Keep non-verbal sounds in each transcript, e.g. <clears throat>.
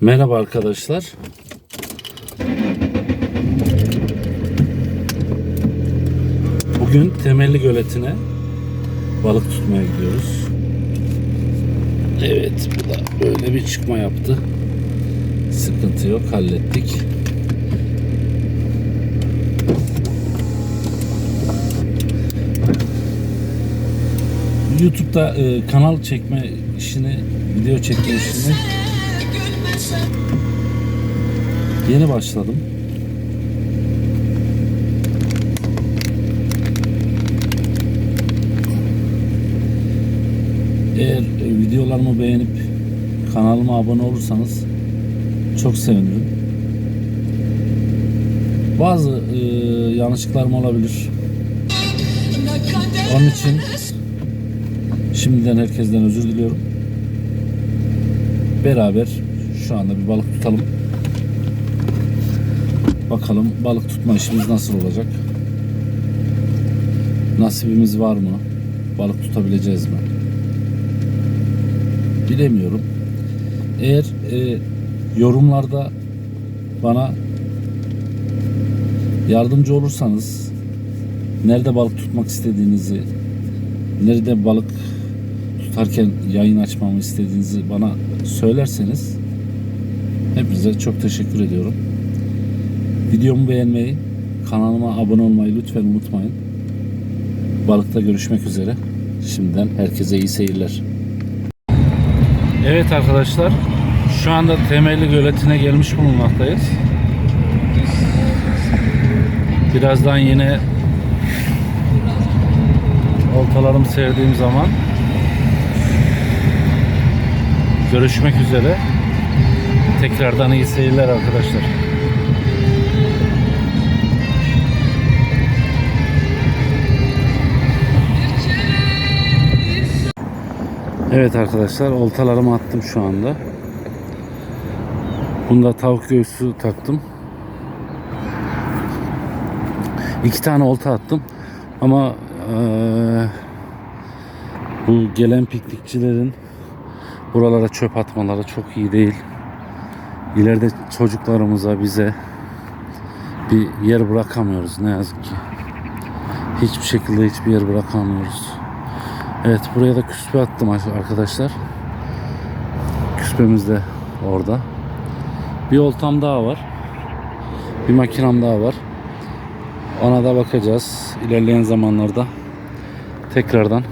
Merhaba arkadaşlar. Bugün Temelli Göleti'ne balık tutmaya gidiyoruz. Evet, bu da böyle bir çıkma yaptı. Sıkıntı yok, hallettik. YouTube'da e, kanal çekme işini, video çekme işini Yeni başladım. Eğer e, videolarımı beğenip kanalıma abone olursanız çok sevinirim. Bazı e, yanlışlıklarım olabilir. Onun için şimdiden herkesten özür diliyorum. Beraber şu anda bir balık tutalım. Bakalım balık tutma işimiz nasıl olacak? Nasibimiz var mı? Balık tutabileceğiz mi? Bilemiyorum. Eğer e, yorumlarda bana yardımcı olursanız nerede balık tutmak istediğinizi, nerede balık tutarken yayın açmamı istediğinizi bana söylerseniz hepinize çok teşekkür ediyorum. Videomu beğenmeyi, kanalıma abone olmayı lütfen unutmayın. Balıkta görüşmek üzere. Şimdiden herkese iyi seyirler. Evet arkadaşlar, şu anda Temelli Göleti'ne gelmiş bulunmaktayız. Birazdan yine oltalarımı serdiğim zaman görüşmek üzere. Tekrardan iyi seyirler arkadaşlar. Evet arkadaşlar oltalarımı attım şu anda. Bunda tavuk göğsü taktım. İki tane olta attım. Ama eee, bu gelen piknikçilerin buralara çöp atmaları çok iyi değil. İleride çocuklarımıza bize bir yer bırakamıyoruz ne yazık ki. Hiçbir şekilde hiçbir yer bırakamıyoruz. Evet buraya da küspe attım arkadaşlar. Küspemiz de orada. Bir oltam daha var. Bir makinam daha var. Ona da bakacağız. İlerleyen zamanlarda tekrardan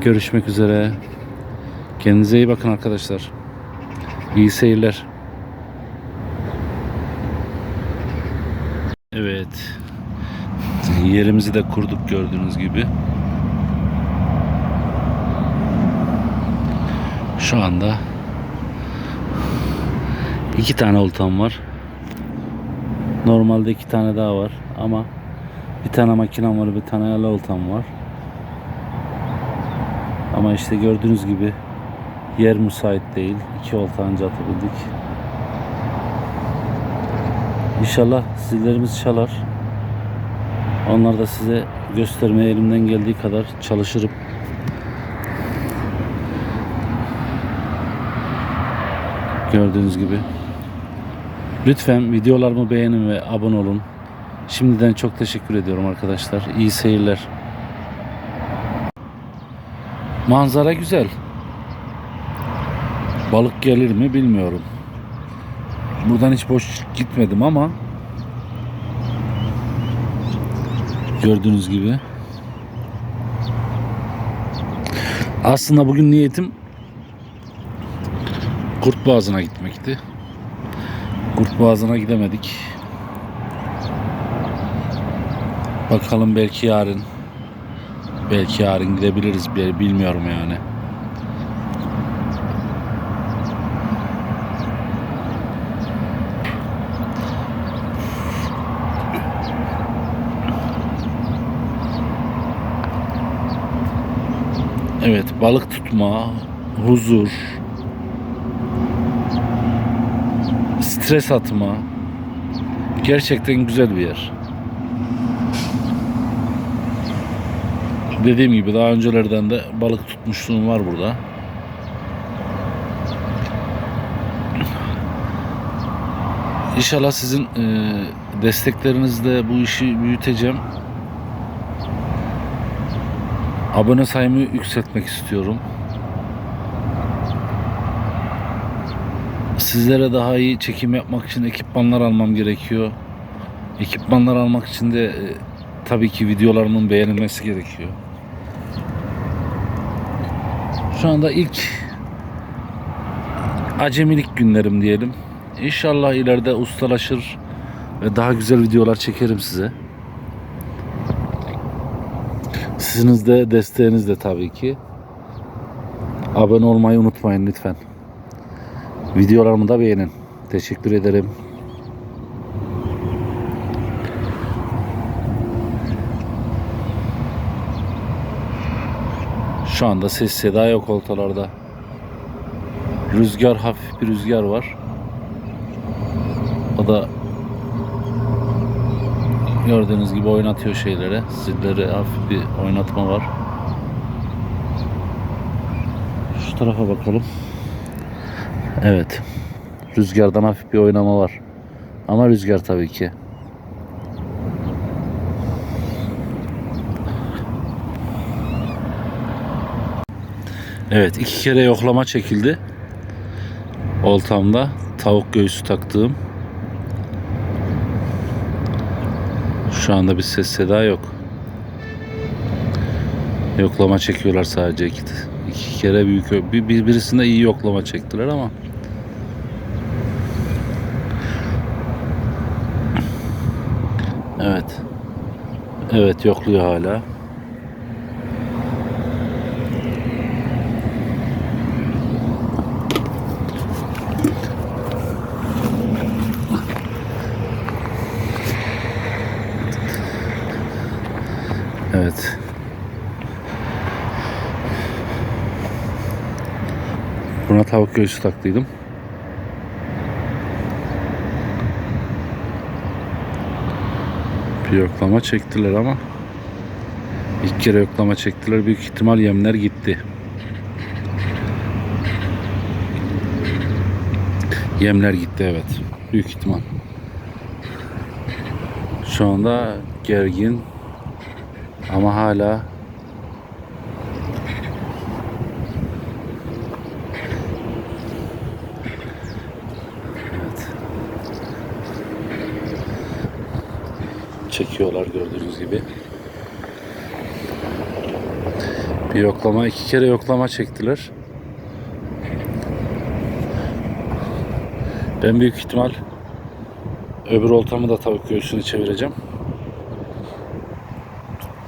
görüşmek üzere. Kendinize iyi bakın arkadaşlar. İyi seyirler. Evet. Yerimizi de kurduk gördüğünüz gibi. Şu anda iki tane oltam var. Normalde iki tane daha var ama bir tane makinem var, bir tane ala oltam var. Ama işte gördüğünüz gibi yer müsait değil. İki olta atabildik. İnşallah zillerimiz çalar. Onlar da size göstermeye elimden geldiği kadar çalışırım. Gördüğünüz gibi. Lütfen videolarımı beğenin ve abone olun. Şimdiden çok teşekkür ediyorum arkadaşlar. İyi seyirler. Manzara güzel. Balık gelir mi bilmiyorum. Buradan hiç boş gitmedim ama gördüğünüz gibi aslında bugün niyetim Kurt Boğazı'na gitmekti. Kurt Boğazı'na gidemedik. Bakalım belki yarın belki yarın gidebiliriz bilmiyorum yani. Evet balık tutma, huzur, stres atma. Gerçekten güzel bir yer. Dediğim gibi daha öncelerden de balık tutmuşluğum var burada. İnşallah sizin e, desteklerinizle bu işi büyüteceğim. Abone sayımı yükseltmek istiyorum. Sizlere daha iyi çekim yapmak için ekipmanlar almam gerekiyor. Ekipmanlar almak için de e, tabii ki videolarımın beğenilmesi gerekiyor. Şu anda ilk acemilik günlerim diyelim. İnşallah ileride ustalaşır ve daha güzel videolar çekerim size. Siziniz de desteğiniz de tabii ki. Abone olmayı unutmayın lütfen. Videolarımı da beğenin. Teşekkür ederim. Şu anda ses seda yok oltalarda. Rüzgar hafif bir rüzgar var. O da gördüğünüz gibi oynatıyor şeyleri. Zilleri hafif bir oynatma var. Şu tarafa bakalım. Evet. Rüzgardan hafif bir oynama var. Ama rüzgar tabii ki. Evet iki kere yoklama çekildi. Oltamda tavuk göğsü taktığım. Şu anda bir ses seda yok. Yoklama çekiyorlar sadece iki, iki kere büyük bir, bir birisinde iyi yoklama çektiler ama Evet. Evet yokluyor hala. Evet. Buna tavuk göğsü taktıydım. Bir yoklama çektiler ama ilk kere yoklama çektiler. Büyük ihtimal yemler gitti. Yemler gitti evet. Büyük ihtimal. Şu anda gergin ama hala Evet. Çekiyorlar gördüğünüz gibi. Bir yoklama, iki kere yoklama çektiler. Ben büyük ihtimal öbür oltamı da tavuk göğsünü çevireceğim.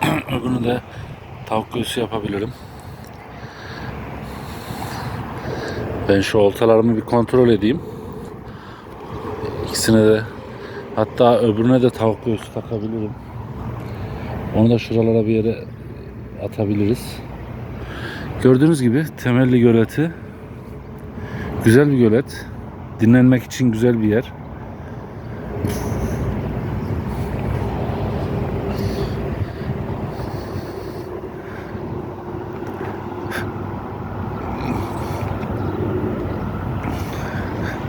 <clears throat> Öbürünü de tavuk göğsü yapabilirim. Ben şu oltalarımı bir kontrol edeyim. İkisine de hatta öbürüne de tavuk göğsü takabilirim. Onu da şuralara bir yere atabiliriz. Gördüğünüz gibi temelli göleti güzel bir gölet. Dinlenmek için güzel bir yer.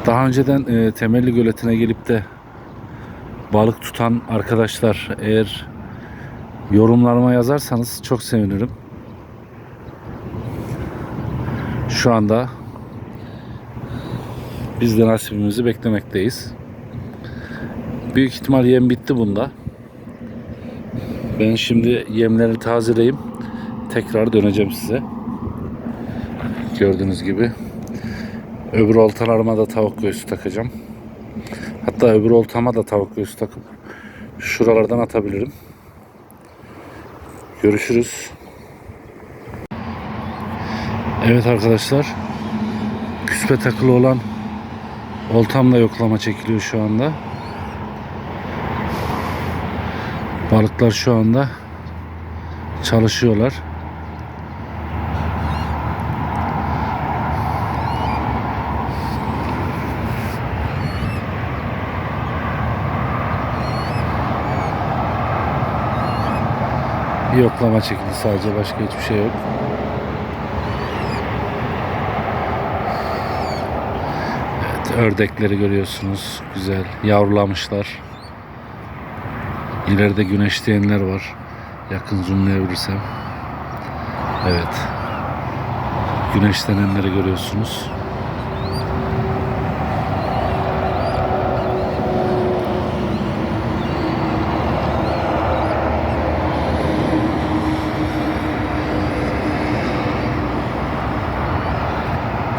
Daha önceden e, Temelli Göleti'ne gelip de balık tutan arkadaşlar eğer yorumlarıma yazarsanız çok sevinirim. Şu anda biz de nasibimizi beklemekteyiz. Büyük ihtimal yem bitti bunda. Ben şimdi yemleri tazeleyeyim. Tekrar döneceğim size. Gördüğünüz gibi. Öbür oltalarıma da tavuk göğsü takacağım. Hatta öbür oltama da tavuk göğsü takıp şuralardan atabilirim. Görüşürüz. Evet arkadaşlar. Küspe takılı olan oltamla yoklama çekiliyor şu anda. Balıklar şu anda çalışıyorlar. Bir yoklama çekildi sadece başka hiçbir şey yok. Evet Ördekleri görüyorsunuz. Güzel. Yavrulamışlar. İleride güneşleyenler var. Yakın zoomlayabilirsem. Evet. Güneşlenenleri görüyorsunuz.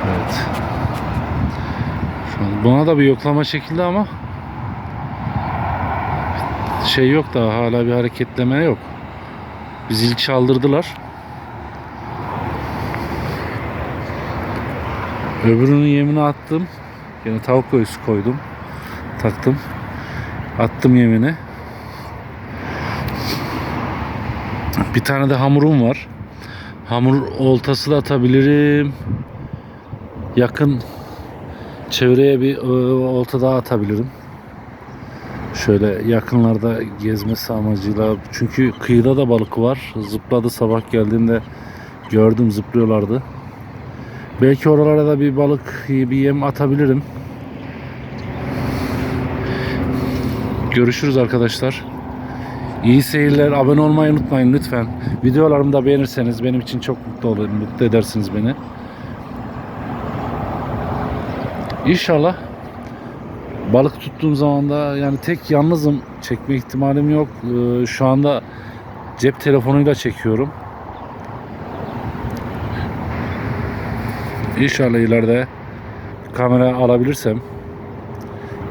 Evet. Şu an buna da bir yoklama çekildi ama şey yok daha hala bir hareketleme yok. Bir zil çaldırdılar. Öbürünün yemini attım. Yine tavuk göğsü koydum. Taktım. Attım yemini. Bir tane de hamurum var. Hamur oltası da atabilirim. Yakın çevreye bir e, olta daha atabilirim. Şöyle yakınlarda gezmesi amacıyla. Çünkü kıyıda da balık var. Zıpladı sabah geldiğimde gördüm zıplıyorlardı. Belki oralara da bir balık, bir yem atabilirim. Görüşürüz arkadaşlar. İyi seyirler. Abone olmayı unutmayın lütfen. Videolarımı da beğenirseniz benim için çok mutlu olur. Mutlu edersiniz beni. İnşallah balık tuttuğum zaman da yani tek yalnızım çekme ihtimalim yok. Ee, şu anda cep telefonuyla çekiyorum. İnşallah ileride kamera alabilirsem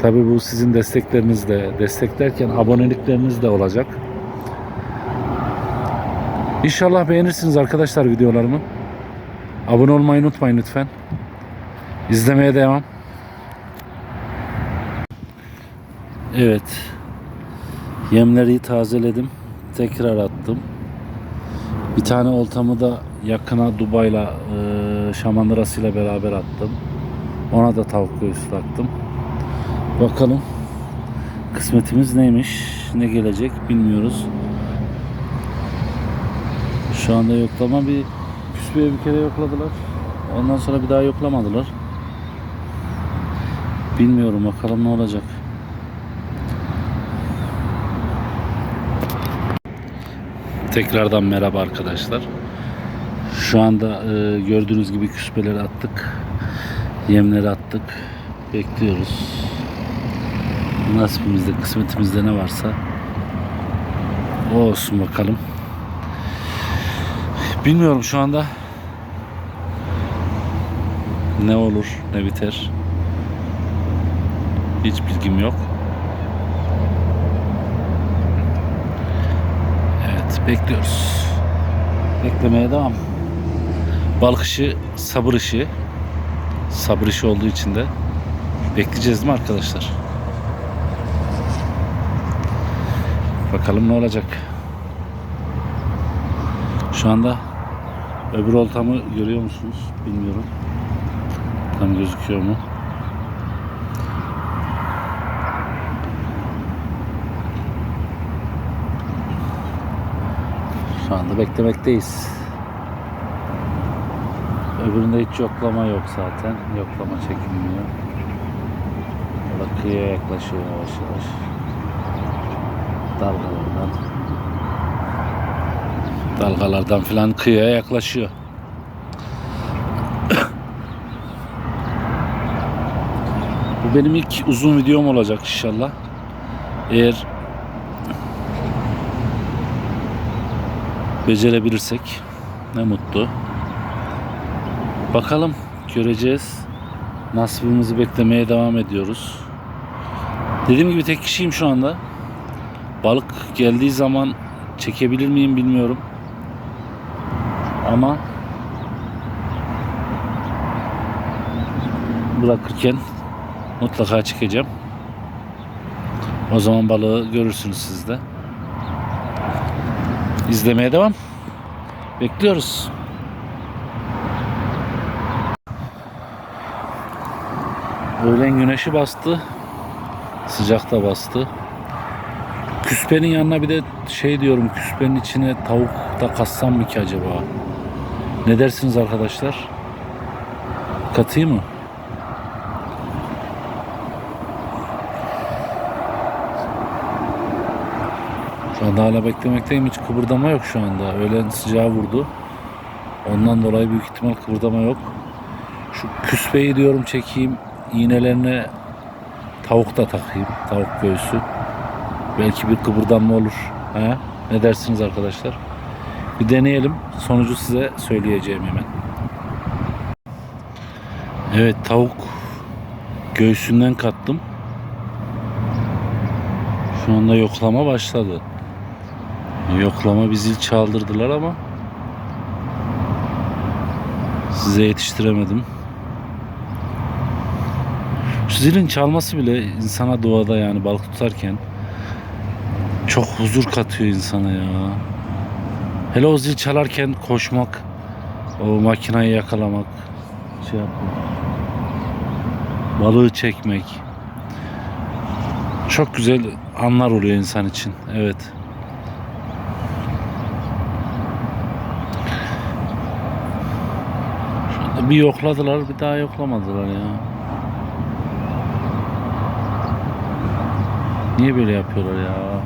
tabi bu sizin desteklerinizle desteklerken abonelikleriniz de olacak. İnşallah beğenirsiniz arkadaşlar videolarımı. Abone olmayı unutmayın lütfen. İzlemeye devam. Evet. Yemleri tazeledim. Tekrar attım. Bir tane oltamı da yakına Dubai'la e, şamandırasıyla beraber attım. Ona da tavuk göğsü taktım. Bakalım kısmetimiz neymiş, ne gelecek bilmiyoruz. Şu anda yoklama bir küsbeye bir kere yokladılar. Ondan sonra bir daha yoklamadılar. Bilmiyorum bakalım ne olacak. Tekrardan merhaba arkadaşlar. Şu anda e, gördüğünüz gibi küspeleri attık. Yemleri attık. Bekliyoruz. Nasibimizde, kısmetimizde ne varsa o olsun bakalım. Bilmiyorum şu anda ne olur ne biter. Hiç bilgim yok. Evet bekliyoruz. Beklemeye devam. Balık işi sabır işi. Sabır işi olduğu için de bekleyeceğiz mi arkadaşlar? Bakalım ne olacak. Şu anda öbür oltamı görüyor musunuz? Bilmiyorum. Tam gözüküyor mu? Şu anda beklemekteyiz. Öbüründe hiç yoklama yok zaten. Yoklama çekilmiyor. Burada yaklaşıyor yavaş yavaş. Dalgalardan. Dalgalardan filan kıyıya yaklaşıyor. <coughs> Bu benim ilk uzun videom olacak inşallah. Eğer becerebilirsek ne mutlu. Bakalım göreceğiz. Nasibimizi beklemeye devam ediyoruz. Dediğim gibi tek kişiyim şu anda. Balık geldiği zaman çekebilir miyim bilmiyorum. Ama bırakırken mutlaka çekeceğim. O zaman balığı görürsünüz siz de. İzlemeye devam. Bekliyoruz. Öğlen güneşi bastı. Sıcak da bastı. Küspenin yanına bir de şey diyorum küspenin içine tavuk da kassam mı ki acaba? Ne dersiniz arkadaşlar? Katayım mı? Şu anda hala beklemekteyim. Hiç kıpırdama yok şu anda. Öğlen sıcağı vurdu. Ondan dolayı büyük ihtimal kıpırdama yok. Şu küspeyi diyorum çekeyim. İğnelerine tavuk da takayım. Tavuk göğsü. Belki bir kıpırdanma olur. He? Ne dersiniz arkadaşlar? Bir deneyelim. Sonucu size söyleyeceğim hemen. Evet tavuk göğsünden kattım. Şu anda yoklama başladı. Yoklama bir zil çaldırdılar ama size yetiştiremedim. Şu zilin çalması bile insana doğada yani balık tutarken çok huzur katıyor insana ya. Hele o zil çalarken koşmak, o makinayı yakalamak, şey yapmak, balığı çekmek. Çok güzel anlar oluyor insan için. Evet. Bir yokladılar, bir daha yoklamadılar ya. Niye böyle yapıyorlar ya?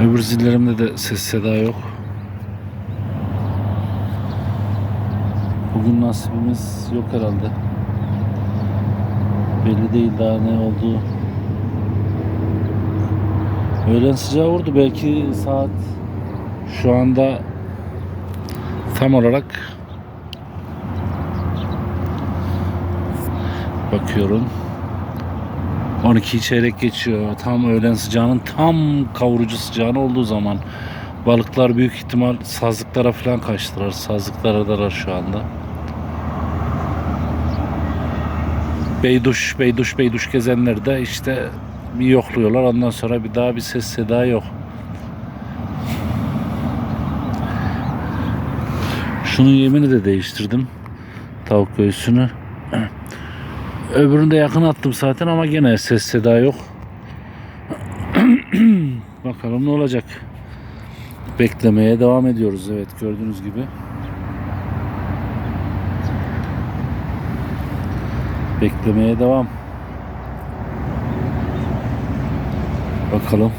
Öbür zillerimde de ses seda yok. Bugün nasibimiz yok herhalde. Belli değil daha ne olduğu. Öğlen sıcağı vurdu. Belki saat şu anda tam olarak bakıyorum. 12 çeyrek geçiyor. Tam öğlen sıcağının tam kavurucu sıcağın olduğu zaman balıklar büyük ihtimal sazlıklara falan kaçtılar. Sazlıklara dalar şu anda. Beyduş, Beyduş, Beyduş gezenler de işte bir yokluyorlar. Ondan sonra bir daha bir ses seda yok. Şunun yemini de değiştirdim. Tavuk göğsünü. <clears throat> Öbürünü de yakın attım zaten ama gene ses seda yok. <clears throat> Bakalım ne olacak. Beklemeye devam ediyoruz. Evet gördüğünüz gibi. Beklemeye devam. Bakalım.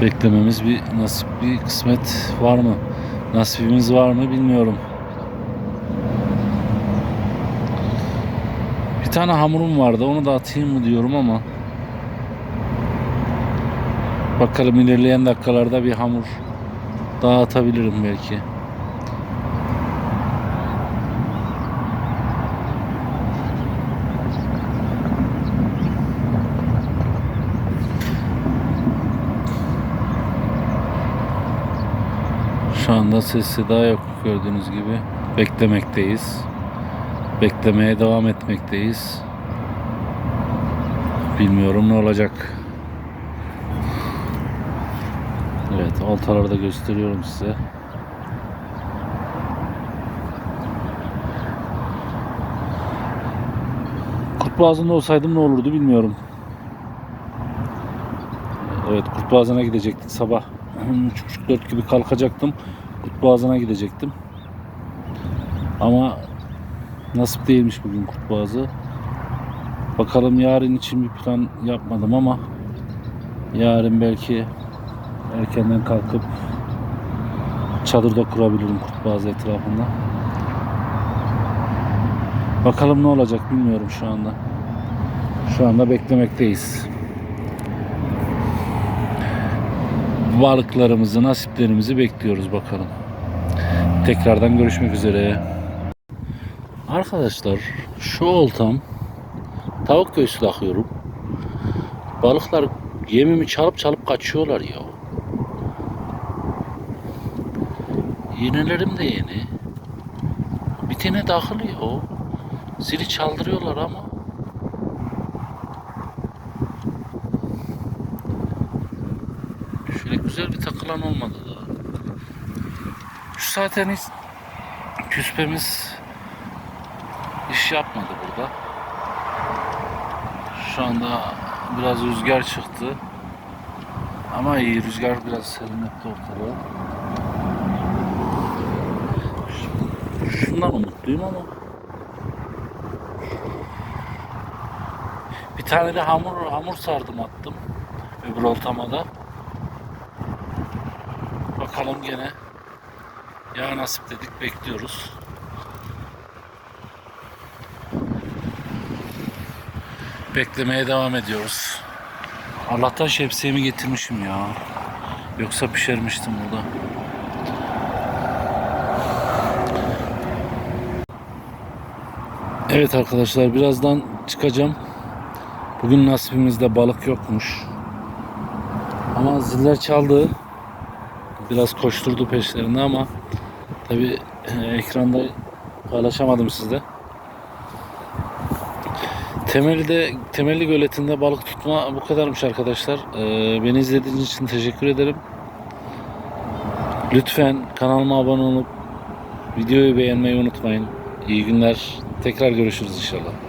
Beklememiz bir nasip bir kısmet var mı? Nasibimiz var mı bilmiyorum. Bir tane hamurum vardı. Onu da atayım mı diyorum ama. Bakalım ilerleyen dakikalarda bir hamur daha atabilirim belki. Şu anda ses daha yok gördüğünüz gibi. Beklemekteyiz. Beklemeye devam etmekteyiz. Bilmiyorum ne olacak. Evet oltaları da gösteriyorum size. Kurtboğazı'nda olsaydım ne olurdu bilmiyorum. Evet Kurtboğazı'na gidecektik sabah. 3.30-4 gibi kalkacaktım. Kurtboğazı'na gidecektim. Ama nasip değilmiş bugün Kurtboğazı. Bakalım yarın için bir plan yapmadım ama yarın belki erkenden kalkıp çadırda kurabilirim Kurtboğazı etrafında. Bakalım ne olacak bilmiyorum şu anda. Şu anda beklemekteyiz. Balıklarımızı, nasiplerimizi bekliyoruz bakalım. Tekrardan görüşmek üzere. Arkadaşlar şu oltam tavuk göğsü takıyorum. Balıklar yemimi çalıp çalıp kaçıyorlar ya. Yinelerim de yeni. Bir tane takılıyor. Zili çaldırıyorlar ama. Şöyle bir takılan olmadı. Şu zaten hiç küspemiz iş yapmadı burada. Şu anda biraz rüzgar çıktı. Ama iyi rüzgar biraz serinletti ortalığı. Şundan umutluyum ama tane de hamur hamur sardım attım. Öbür oltama da. Bakalım gene. Ya nasip dedik bekliyoruz. Beklemeye devam ediyoruz. Allah'tan şemsiyemi getirmişim ya. Yoksa pişirmiştim burada. Evet arkadaşlar birazdan çıkacağım. Bugün nasibimizde balık yokmuş. Ama ziller çaldı. Biraz koşturdu peşlerinde ama tabi ekranda paylaşamadım sizde. Temelli'de, Temelli Göleti'nde balık tutma bu kadarmış arkadaşlar. Ee, beni izlediğiniz için teşekkür ederim. Lütfen kanalıma abone olup videoyu beğenmeyi unutmayın. İyi günler. Tekrar görüşürüz inşallah.